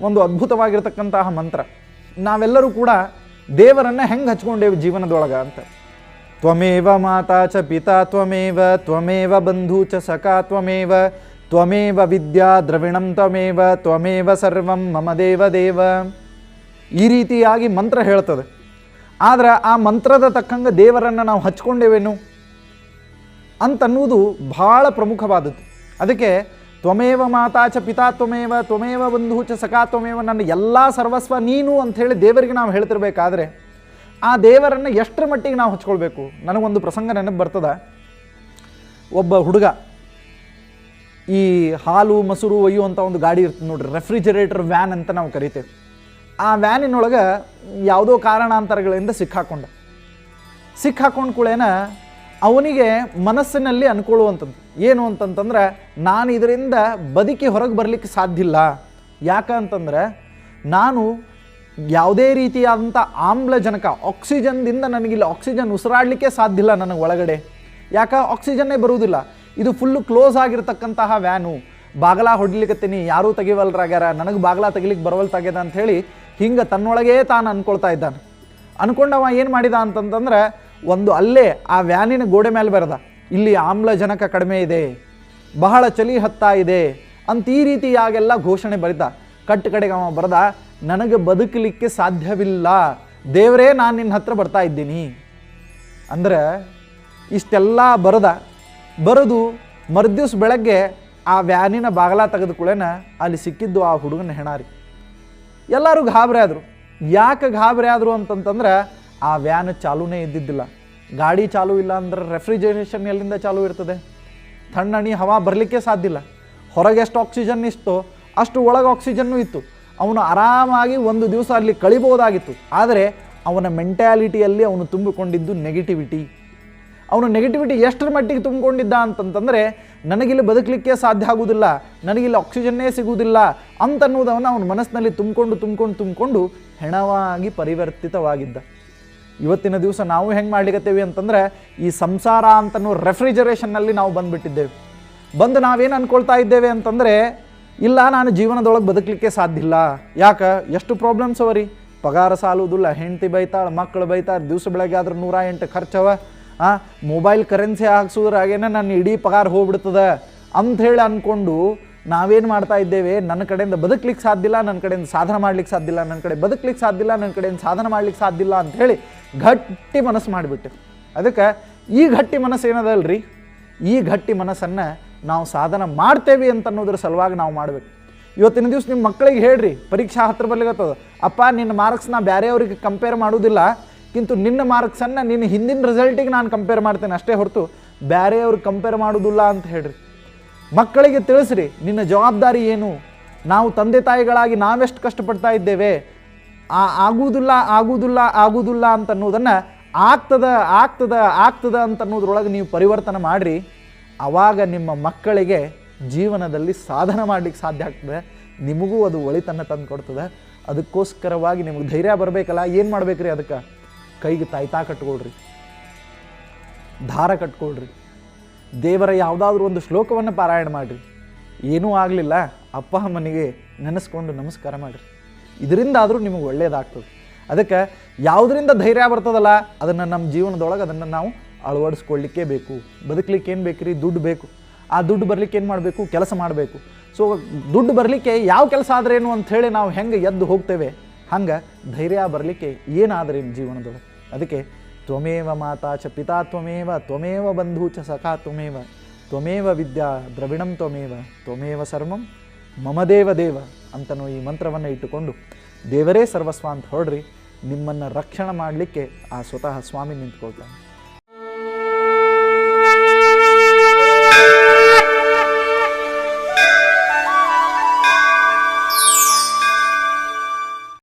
ಒಂದು ಅದ್ಭುತವಾಗಿರ್ತಕ್ಕಂತಹ ಮಂತ್ರ. ನಾವೆಲ್ಲರೂ ಕೂಡ ದೇವರನ್ನು ಹೆಂಗೆ ಹಚ್ಕೊಂಡೇವು ಜೀವನದೊಳಗೆ ಅಂತ. ತ್ವಮೇವ ಮಾತಾ ಚ ಪಿತಾ ತ್ವಮೇವ ತ್ವಮೇವ ಬಂಧು ಚ ಸಖಾ ತ್ವಮೇವ ತ್ವಮೇವ ವಿದ್ಯಾ ದ್ರವಿಣಂ ತ್ವಮೇವ ತ್ವಮೇವ ಸರ್ವಂ ಮಮ ದೇವ ದೇವ. ಈ ರೀತಿಯಾಗಿ ಮಂತ್ರ ಹೇಳ್ತದೆ. ಆದ್ರೆ ಆ ಮಂತ್ರದ ತಕ್ಕಂಗೆ ದೇವರನ್ನು ನಾವು ಹಚ್ಕೊಂಡೇವೇನು ಅಂತನ್ನುವುದು ಬಹಳ ಪ್ರಮುಖವಾದದ್ದು. ಅದಕ್ಕೆ ತ್ವಮೇವ ಮಾತಾ ಚ ಪಿತಾ ತ್ವಮೇವ ತ್ವಮೇವ ಬಂಧು ಚ ಸಖಾ ತ್ವಮೇವ, ನನ್ನ ಎಲ್ಲ ಸರ್ವಸ್ವ ನೀನು ಅಂಥೇಳಿ ದೇವರಿಗೆ ನಾವು ಹೇಳ್ತಿರ್ಬೇಕಾದ್ರೆ ಆ ದೇವರನ್ನು ಎಷ್ಟರ ಮಟ್ಟಿಗೆ ನಾವು ಹಚ್ಕೊಳ್ಬೇಕು? ನನಗೊಂದು ಪ್ರಸಂಗ ನೆನಪು ಬರ್ತದ. ಒಬ್ಬ ಹುಡುಗ ಈ ಹಾಲು, ಮೊಸರು ಒಯ್ಯುವಂಥ ಒಂದು ಗಾಡಿ ಇರ್ತದೆ ನೋಡ್ರಿ, ರೆಫ್ರಿಜರೇಟರ್ ವ್ಯಾನ್ ಅಂತ ನಾವು ಕರಿತೇವೆ. ಆ ವ್ಯಾನಿನೊಳಗೆ ಯಾವುದೋ ಕಾರಣಾಂತರಗಳಿಂದ ಸಿಕ್ಕಾಕೊಂಡ. ಸಿಕ್ಕಾಕೊಂಡ ಕೂಡೇನ ಅವನಿಗೆ ಮನಸ್ಸಿನಲ್ಲಿ ಅನ್ಕೊಳ್ಳುವಂಥದ್ದು. ಏನು ಅಂತಂತಂದ್ರೆ, ನಾನು ಇದರಿಂದ ಬದುಕಿ ಹೊರಗೆ ಬರಲಿಕ್ಕೆ ಸಾಧ್ಯ ಇಲ್ಲ ಯಾಕಂತಂದ್ರೆ ನಾನು ಯಾವುದೇ ರೀತಿಯಾದಂಥ ಆಮ್ಲಜನಕ, ಆಕ್ಸಿಜನ್ದಿಂದ ನನಗಿಲ್ಲ ಆಕ್ಸಿಜನ್ ಉಸಿರಾಡಲಿಕ್ಕೆ ಸಾಧ್ಯ ಇಲ್ಲ ನನಗೆ ಒಳಗಡೆ. ಯಾಕೆ? ಆಕ್ಸಿಜನ್ನೇ ಬರುವುದಿಲ್ಲ. ಇದು ಫುಲ್ಲು ಕ್ಲೋಸ್ ಆಗಿರ್ತಕ್ಕಂತಹ ವ್ಯಾನು. ಬಾಗಲ ಹೊಡ್ಲಿಕತ್ತೀನಿ, ಯಾರೂ ತೆಗಿವಲ್ರಾಗ್ಯಾರ ನನಗೆ ಬಾಗಲ ತೆಗಿಲಿಕ್ಕೆ ಬರವಲ್ತಾಗ್ಯದ ಅಂಥೇಳಿ ಹಿಂಗೆ ತನ್ನೊಳಗೇ ತಾನು ಅನ್ಕೊಳ್ತಾ ಇದ್ದಾನೆ. ಅನ್ಕೊಂಡವ ಏನು ಮಾಡಿದ ಅಂತಂತಂದ್ರೆ ಒಂದು ಅಲ್ಲೇ ಆ ವ್ಯಾನಿನ ಗೋಡೆ ಮೇಲೆ ಬರೆದ. ಇಲ್ಲಿ ಆಮ್ಲಜನಕ ಕಡಿಮೆ ಇದೆ. ಬಹಳ ಚಳಿ ಹತ್ತಾ ಇದೆ ಅಂತ ಈ ರೀತಿಯಾಗೆಲ್ಲ ಘೋಷಣೆ ಬರಿತ ಕಟ್ಟು ಕಡೆಗೆ ಅವ ಬರೆದ, ನನಗೆ ಬದುಕಲಿಕ್ಕೆ ಸಾಧ್ಯವಿಲ್ಲ. ದೇವರೇ, ನಾನು ನಿನ್ನ ಹತ್ರ ಬರ್ತಾ ಇದ್ದೀನಿ. ಅಂದ್ರೆ ಇಷ್ಟೆಲ್ಲ ಬರದ. ಬರೆದು ಮರುದಿವ್ಸ ಬೆಳಗ್ಗೆ ಆ ವ್ಯಾನಿನ ಬಾಗಲ ತೆಗೆದುಕೊಳ್ಳೇನ ಅಲ್ಲಿ ಸಿಕ್ಕಿದ್ದು ಆ ಹುಡುಗನ ಹೆಣಾರಿ. ಎಲ್ಲರೂ ಗಾಬರಿ ಆದರು. ಯಾಕೆ ಗಾಬರಿ ಆದರು ಅಂತಂತಂದ್ರೆ ಆ ವ್ಯಾನ್ ಚಾಲೂನೇ ಇದ್ದಿದ್ದಿಲ್ಲ. ಗಾಡಿ ಚಾಲೂ ಇಲ್ಲ ಅಂದ್ರೆ ರೆಫ್ರಿಜರೇಷನ್ ಎಲ್ಲಿಂದ ಚಾಲೂ ಇರ್ತದೆ? ತಣ್ಣಣಿ ಹವಾ ಬರಲಿಕ್ಕೆ ಸಾಧ್ಯ ಇಲ್ಲ. ಹೊರಗೆ ಎಷ್ಟು ಆಕ್ಸಿಜನ್ ಇಷ್ಟೋ ಅಷ್ಟು ಒಳಗೆ ಆಕ್ಸಿಜನ್ನು ಇತ್ತು. ಅವನು ಆರಾಮಾಗಿ ಒಂದು ದಿವಸ ಅಲ್ಲಿ ಕಳಿಬೋದಾಗಿತ್ತು. ಆದರೆ ಅವನ ಮೆಂಟ್ಯಾಲಿಟಿಯಲ್ಲಿ ಅವನು ತುಂಬಿಕೊಂಡಿದ್ದು ನೆಗೆಟಿವಿಟಿ ಅವನು ನೆಗೆಟಿವಿಟಿ ಎಷ್ಟರ ಮಟ್ಟಿಗೆ ತುಂಬಿಕೊಂಡಿದ್ದ ಅಂತಂತಂದರೆ, ನನಗಿಲ್ಲಿ ಬದುಕಲಿಕ್ಕೆ ಸಾಧ್ಯ ಆಗುವುದಿಲ್ಲ, ನನಗಿಲ್ಲಿ ಆಕ್ಸಿಜನ್ನೇ ಸಿಗುವುದಿಲ್ಲ ಅಂತನ್ನುವುದನ್ನು ಅವನ ಮನಸ್ಸಿನಲ್ಲಿ ತುಂಬಿಕೊಂಡು ತುಂಬಿಕೊಂಡು ತುಂಬಿಕೊಂಡು ಹೆಣವಾಗಿ ಪರಿವರ್ತಿತವಾಗಿದ್ದ. ಇವತ್ತಿನ ದಿವಸ ನಾವು ಹೆಂಗೆ ಮಾಡ್ಲಿಕತ್ತೇವೆ ಅಂತಂದ್ರೆ ಈ ಸಂಸಾರ ಅಂತನೋ ರೆಫ್ರಿಜರೇಷನ್ನಲ್ಲಿ ನಾವು ಬಂದುಬಿಟ್ಟಿದ್ದೇವೆ. ಬಂದು ನಾವೇನು ಅಂದ್ಕೊಳ್ತಾ ಇದ್ದೇವೆ ಅಂತಂದರೆ, ಇಲ್ಲ, ನಾನು ಜೀವನದೊಳಗೆ ಬದುಕಲಿಕ್ಕೆ ಸಾಧ್ಯ ಇಲ್ಲ. ಯಾಕೆ? ಎಷ್ಟು ಪ್ರಾಬ್ಲಮ್ಸ್ ಅವ ರೀ? ಪಗಾರ ಸಾಲುವುದಿಲ್ಲ, ಹೆಂಡತಿ ಬೈತಾಳೆ ಮಕ್ಕಳು ಬೈತಾರೆ ದಿವಸ ಬೆಳಗ್ಗೆ ಆದ್ರೆ ನೂರ ಎಂಟು ಖರ್ಚವ. ಆ ಮೊಬೈಲ್ ಕರೆನ್ಸಿ ಹಾಕ್ಸೋದ್ರಾಗೇನೆ ನನ್ನ ಇಡೀ ಪಗಾರ ಹೋಗ್ಬಿಡ್ತದೆ. ಅಂಥೇಳಿ ಅಂದ್ಕೊಂಡು ನಾವೇನು ಮಾಡ್ತಾ ಇದ್ದೇವೆ? ನನ್ನ ಕಡೆಯಿಂದ ಬದುಕಲಿಕ್ಕೆ ಸಾಧ್ಯ ಇಲ್ಲ ನನ್ನ ಕಡೆಯಿಂದ ಸಾಧನ ಮಾಡ್ಲಿಕ್ಕೆ ಸಾಧ್ಯ ಇಲ್ಲ ನನ್ನ ಕಡೆ ಬದುಕಲಿಕ್ಕೆ ಸಾಧ್ಯ ಇಲ್ಲ ನನ್ನ ಕಡೆಯಿಂದ ಸಾಧನ ಮಾಡ್ಲಿಕ್ಕೆ ಸಾಧ್ಯ ಇಲ್ಲ ಅಂಥೇಳಿ ಗಟ್ಟಿ ಮನಸ್ಸು ಮಾಡಿಬಿಟ್ಟು. ಅದಕ್ಕೆ ಈ ಗಟ್ಟಿ ಮನಸ್ಸು ಏನದಲ್ರಿ? ಈ ಗಟ್ಟಿ ಮನಸ್ಸನ್ನು ನಾವು ಸಾಧನ ಮಾಡ್ತೇವೆ ಅಂತ ಅನ್ನೋದ್ರ ಸಲುವಾಗಿ ನಾವು ಮಾಡಬೇಕು. ಇವತ್ತಿನ ದಿವಸ ನಿಮ್ಮ ಮಕ್ಕಳಿಗೆ ಹೇಳ್ರಿ, ಪರೀಕ್ಷಾ ಹತ್ರ ಬರ್ಲಿಕ್ಕತ್ತದ ಅಪ್ಪ, ನಿನ್ನ ಮಾರ್ಕ್ಸ್ನ ಬೇರೆಯವ್ರಿಗೆ ಕಂಪೇರ್ ಮಾಡೋದಿಲ್ಲ ಕಿಂತು ನಿನ್ನ ಮಾರ್ಕ್ಸನ್ನು ನಿನ್ನ ಹಿಂದಿನ ರಿಸಲ್ಟಿಗೆ ನಾನು ಕಂಪೇರ್ ಮಾಡ್ತೇನೆ. ಅಷ್ಟೇ ಹೊರತು ಬೇರೆಯವ್ರಿಗೆ ಕಂಪೇರ್ ಮಾಡೋದಿಲ್ಲ ಅಂತ ಹೇಳ್ರಿ. ಮಕ್ಕಳಿಗೆ ತಿಳಿಸ್ರಿ, ನಿನ್ನ ಜವಾಬ್ದಾರಿ ಏನು? ನಾವು ತಂದೆ ತಾಯಿಗಳಾಗಿ ನಾವೆಷ್ಟು ಕಷ್ಟಪಡ್ತಾ ಇದ್ದೇವೆ? ಆ, ಆಗುವುದಿಲ್ಲ ಆಗುವುದಿಲ್ಲ ಆಗುವುದಿಲ್ಲ ಅಂತ ಅನ್ನೋದನ್ನು ಆಗ್ತದ ಆಗ್ತದ ಆಗ್ತದ ಅಂತ ಅನ್ನೋದ್ರೊಳಗೆ ನೀವು ಪರಿವರ್ತನೆ ಮಾಡಿರಿ. ಆವಾಗ ನಿಮ್ಮ ಮಕ್ಕಳಿಗೆ ಜೀವನದಲ್ಲಿ ಸಾಧನೆ ಮಾಡ್ಲಿಕ್ಕೆ ಸಾಧ್ಯ ಆಗ್ತದೆ. ನಿಮಗೂ ಅದು ಒಳಿತನ್ನು ತಂದು ಕೊಡ್ತದೆ. ಅದಕ್ಕೋಸ್ಕರವಾಗಿ ನಿಮಗೆ ಧೈರ್ಯ ಬರಬೇಕಲ್ಲ, ಏನು ಮಾಡ್ಬೇಕ್ರಿ ಅದಕ್ಕೆ? ಕೈಗೆ ತಾಯ್ತಾ ಕಟ್ಕೊಳ್ರಿ. ದಾರ ಕಟ್ಕೊಳ್ರಿ. ದೇವರ ಯಾವುದಾದ್ರೂ ಒಂದು ಶ್ಲೋಕವನ್ನು ಪಾರಾಯಣ ಮಾಡಿರಿ. ಏನೂ ಆಗಲಿಲ್ಲ. ಅಪ್ಪ ಅಮ್ಮನಿಗೆ ನೆನೆಸ್ಕೊಂಡು ನಮಸ್ಕಾರ ಮಾಡಿರಿ. ಇದರಿಂದಾದರೂ ನಿಮಗೆ ಒಳ್ಳೆಯದಾಗ್ತದೆ ಅದಕ್ಕೆ ಯಾವುದರಿಂದ ಧೈರ್ಯ ಬರ್ತದಲ್ಲ, ಅದನ್ನು ನಮ್ಮ ಜೀವನದೊಳಗೆ ಅದನ್ನು ನಾವು ಅಳವಡಿಸ್ಕೊಳ್ಳಿಕ್ಕೇ ಬೇಕು. ಬದುಕಲಿಕ್ಕೆ ಏನು ಬೇಕ್ರಿ? ದುಡ್ಡು ಬೇಕು. ಆ ದುಡ್ಡು ಬರಲಿಕ್ಕೆ ಏನು ಮಾಡಬೇಕು? ಕೆಲಸ ಮಾಡಬೇಕು. ಸೊ ದುಡ್ಡು ಬರಲಿಕ್ಕೆ ಯಾವ ಕೆಲಸ ಆದ್ರೇನು ಅಂಥೇಳಿ ನಾವು ಹೆಂಗೆ ಎದ್ದು ಹೋಗ್ತೇವೆ? ಹಂಗೆ ಧೈರ್ಯ ಬರಲಿಕ್ಕೆ ಏನಾದ್ರೇನು ಜೀವನದೊಳಗೆ? ಅದಕ್ಕೆ ತ್ವಮೇವ ಮಾತಾ ಚ ಪಿತಾ ತ್ವಮೇವ ತ್ವಮೇವ ಬಂಧು ಚ ಸಖಾ ತ್ವಮೇವ ತ್ವಮೇವ ವಿದ್ಯಾ ದ್ರವಿಣಂ ತ್ವಮೇವ ತ್ವಮೇವ ಸರ್ವಂ ಮಮದೇವ ದೇವ ಅಂತನೂ ಈ ಮಂತ್ರವನ್ನು ಇಟ್ಟುಕೊಂಡು, ದೇವರೇ ಸರ್ವಸ್ವ ಅಂತ ಹೊರಡ್ರಿ, ನಿಮ್ಮನ್ನು ರಕ್ಷಣೆ ಮಾಡಲಿಕ್ಕೆ ಆ ಸ್ವತಃ ಸ್ವಾಮಿ ನಿಂತ್ಕೊಳ್ತಾನೆ.